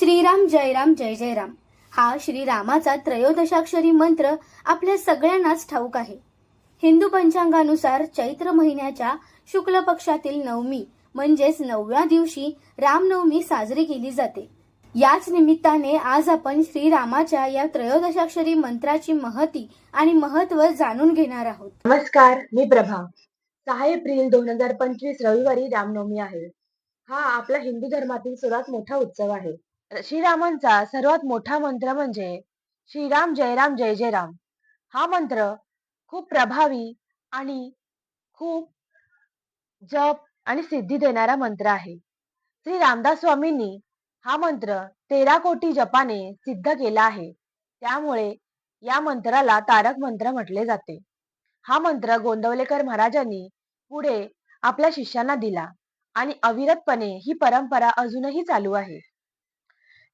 श्रीराम जयराम जय जयराम. हा श्रीरामाचा त्रयोदशाक्षरी मंत्र आपल्या सगळ्यांनाच ठाऊक आहे. हिंदू पंचांगानुसार चैत्र महिन्याच्या शुक्ल पक्षातील नवमी म्हणजेच नवव्या दिवशी रामनवमी साजरी केली जाते. याच निमित्ताने आज आपण श्रीरामाच्या या त्रयोदशाक्षरी मंत्राची महती आणि महत्त्व जाणून घेणार आहोत. नमस्कार मी प्रभा. सहा एप्रिल दोन हजार पंचवीस रविवारी रामनवमी आहे. हा आपला हिंदू धर्मातील सर्वात मोठा उत्सव आहे. श्रीरामांचा सर्वात मोठा मंत्र म्हणजे श्रीराम जयराम जय जय राम. हा मंत्र खूप प्रभावी आणि खूप जप आणि सिद्धी देणारा मंत्र आहे. श्री रामदास स्वामींनी हा मंत्र तेरा कोटी जपाने सिद्ध केला आहे. त्यामुळे या मंत्राला तारक मंत्र म्हटले जाते. हा मंत्र गोंदवलेकर महाराजांनी पुढे आपल्या शिष्यांना दिला आणि अविरतपणे ही परंपरा अजूनही चालू आहे.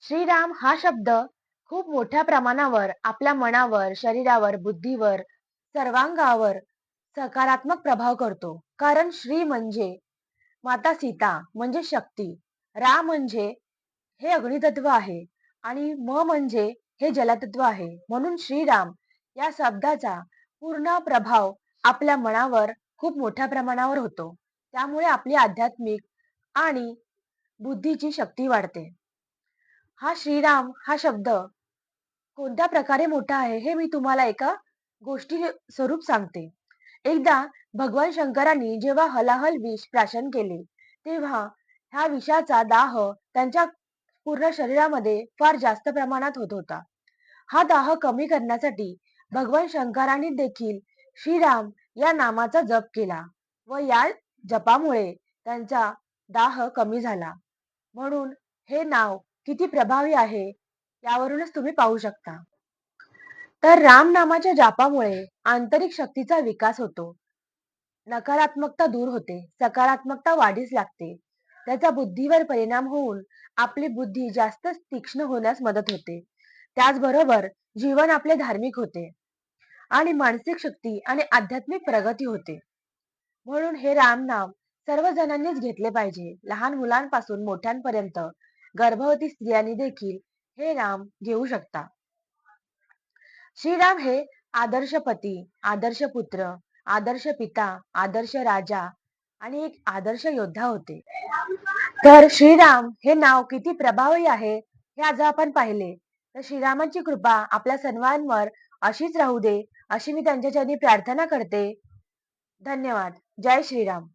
श्रीराम हा शब्द खूप मोठ्या प्रमाणावर आपल्या मनावर शरीरावर बुद्धीवर सर्वांगावर सकारात्मक प्रभाव करतो. कारण श्री म्हणजे माता सीता म्हणजे शक्ती. रा म्हणजे हे अग्नितत्व आहे आणि म म्हणजे हे जलतत्व आहे. म्हणून श्रीराम या शब्दाचा पूर्ण प्रभाव आपल्या मनावर खूप मोठ्या प्रमाणावर होतो. त्यामुळे आपली आध्यात्मिक आणि बुद्धीची शक्ती वाढते. हा श्रीराम हा शब्द कोणत्या प्रकारे मोठा आहे हे मी तुम्हाला एका गोष्टी स्वरूप सांगते. एकदा भगवान शंकरांनी जेव्हा हलाहल विष प्राशन केले तेव्हा ह्या विषाचा दाह त्यांच्या पूर्ण शरीरामध्ये फार जास्त प्रमाणात होत होता. हा दाह कमी करण्यासाठी भगवान शंकरांनी देखील श्रीराम या नामाचा जप केला व या जपामुळे त्यांचा दाह कमी झाला. म्हणून हे नाव किती प्रभावी आहे यावरूनच तुम्ही पाहू शकता. तर राम नामाच्या जापामुळे आंतरिक शक्तीचा विकास होतो. नकारात्मकता दूर होते सकारात्मकता वाढीस लागते. त्याचा बुद्धीवर परिणाम होऊन आपली बुद्धी जास्त तीक्ष्ण होण्यास मदत होते. त्याचबरोबर जीवन आपले धार्मिक होते आणि मानसिक शक्ती आणि आध्यात्मिक प्रगती होते. म्हणून हे राम नाम सर्व जणांनीच घेतले पाहिजे लहान मुलांपासून मोठ्यांपर्यंत गर्भवती स्त्रियांनी देखील हे नाम घेऊ शकता. श्रीराम हे आदर्श पती आदर्श पुत्र आदर्श पिता आदर्श राजा आणि एक आदर्श योद्धा होते. तर श्रीराम हे नाव किती प्रभावी आहे हे आज आपण पाहिले. तर श्रीरामांची कृपा आपल्या सर्वांवर अशीच राहू दे अशी मी त्यांच्या चरणी प्रार्थना करते. धन्यवाद. जय श्रीराम.